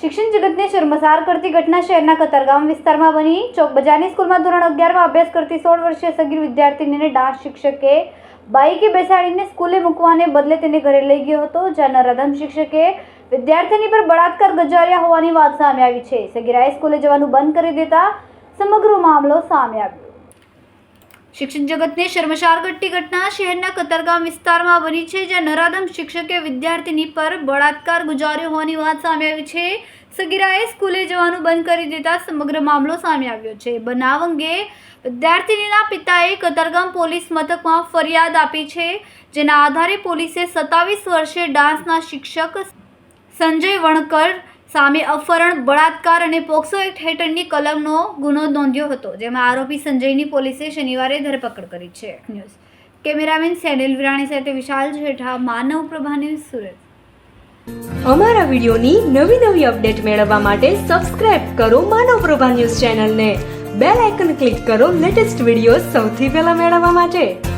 શિક્ષણ જગતને શર્મસાર કરતી ઘટના શહેરના કતરગામ વિસ્તારમાં બની. ચોક બજારની સ્કૂલમાં ધોરણ અગિયારમાં અભ્યાસ કરતી સોળ વર્ષીય સગીર વિદ્યાર્થીનીને ડાન્સ શિક્ષકે બાઈકે બેસાડીને સ્કૂલે મૂકવાને બદલે તેને ઘરે લઈ ગયો હતો, જ્યાં નરાધમ શિક્ષકે વિદ્યાર્થીની પર બળાત્કાર ગજાર્યા હોવાની વાત સામે આવી છે. સગીરાએ સ્કૂલે જવાનું બંધ કરી દેતા સમગ્ર મામલો સામે આવ્યો. શિક્ષણ જગતને શર્મશાર ઘટતી ઘટના શહેરના કતારગામ વિસ્તારમાં બની છે, જ્યાં નરાધમ શિક્ષકે વિદ્યાર્થીની પર બળાત્કાર ગુજાર્યો હોવાની વાત સામે આવી છે. સગીરાએ સ્કૂલે જવાનું બંધ કરી દેતા સમગ્ર મામલો સામે આવ્યો છે. બનાવ અંગે વિદ્યાર્થીનીના પિતાએ કતારગામ પોલીસ મથકમાં ફરિયાદ આપી છે, જેના આધારે પોલીસે સત્તાવીસ વર્ષે ડાન્સના શિક્ષક સંજય વણકર સામે અપહરણ, બળાત્કાર અને પોક્સો એક્ટ હેઠળની કલમનો ગુનો નોંધ્યો હતો, જેમાં આરોપી સંજયની પોલીસે શનિવારે ધરપકડ કરી છે. ન્યૂઝ. કેમેરામેન સેનિલ વિરાણી સાથે વિશાલ જેઠા, માનવ પ્રભા ન્યૂઝ સુરત. અમારા વિડિયોની નવી નવી અપડેટ મેળવવા માટે સબસ્ક્રાઇબ કરો માનવ પ્રભા ન્યૂઝ ચેનલને. બેલ આઇકન ક્લિક કરો લેટેસ્ટ વીડિયો સૌથી પહેલા મેળવવા માટે.